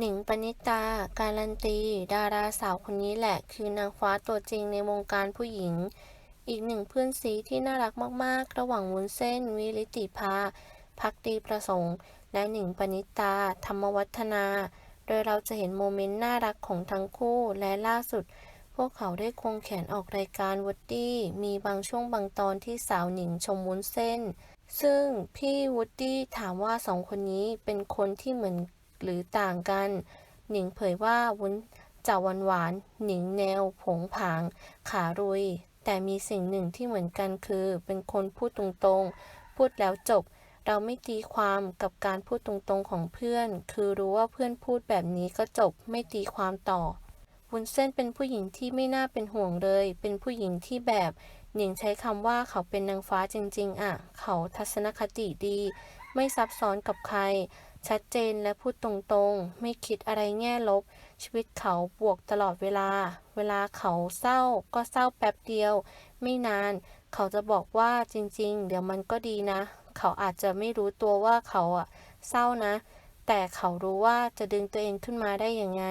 หนิงปณิตา การันตี ดาราสาวคนนี้แหละ คือนางฟ้าตัวจริงในวงการผู้หญิง อีกหนึ่งเพื่อนซีที่น่ารักมากๆ ระหว่างวุ้นเส้น วิริติภาพักดีประสงค์ และหนิงปณิตา ธรรมวัฒนา โดยเราจะเห็นโมเมนต์น่ารักของทั้งคู่และล่าสุด พวกเขาได้ควงแขนออกรายการว o ดดี้มีบางช่วงบางตอนที่สาวหนิงชมวุ้นเส้น ซึ่งพี่วูดดี้ถามว่าสองคนนี้เป็นคนที่เหมือน หรือต่างกัน หนิงเผยว่าวุ้นจะหวานหวาน หนิงแนว ผงผาง ขารุย แต่มีสิ่งหนึ่งที่เหมือนกันคือ เป็นคนพูดตรงๆ พูดแล้วจบ เราไม่ตีความกับการพูดตรงๆของเพื่อน คือรู้ว่าเพื่อนพูดแบบนี้ก็จบ ไม่ตีความต่อ วุ้นเส้นเป็นผู้หญิงที่ไม่น่าเป็นห่วงเลย เป็นผู้หญิงที่แบบ หนิงใช้คำว่าเขาเป็นนางฟ้าจริง ๆ อะ เขาทัศนคติดี ไม่ซับซ้อนกับใคร ชัดเจนและพูดตรงๆ ไม่คิดอะไรแง่ลบ ชีวิตเขาบวกตลอดเวลา เวลาเขาเศร้าก็เศร้าแป๊บเดียว ไม่นาน เขาจะบอกว่าจริงๆ เดี๋ยวมันก็ดีนะ เขาอาจจะไม่รู้ตัวว่าเขาอะเศร้านะ แต่เขารู้ว่าจะดึงตัวเองขึ้นมาได้ยังไง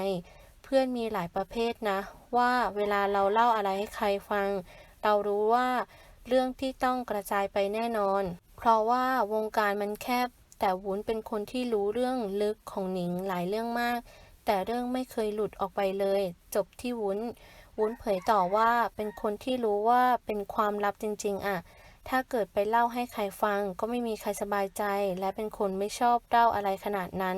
เพื่อนมีหลายประเภทนะ ว่าเวลาเราเล่าอะไรให้ใครฟัง เรารู้ว่าเรื่องที่ต้องกระจายไปแน่นอน เพราะว่าวงการมันแคบ แต่วุ้นเป็นคนที่รู้เรื่องลึกของหนิงหลายเรื่องมาก แต่เรื่องไม่เคยหลุดออกไปเลย จบที่วุ้น วุ้นเผยต่อว่าเป็นคนที่รู้ว่าเป็นความลับจริง ๆอะถ้าเกิดไปเล่าให้ใครฟังก็ไม่มีใครสบายใจ และเป็นคนไม่ชอบเล่าอะไรขนาดนั้น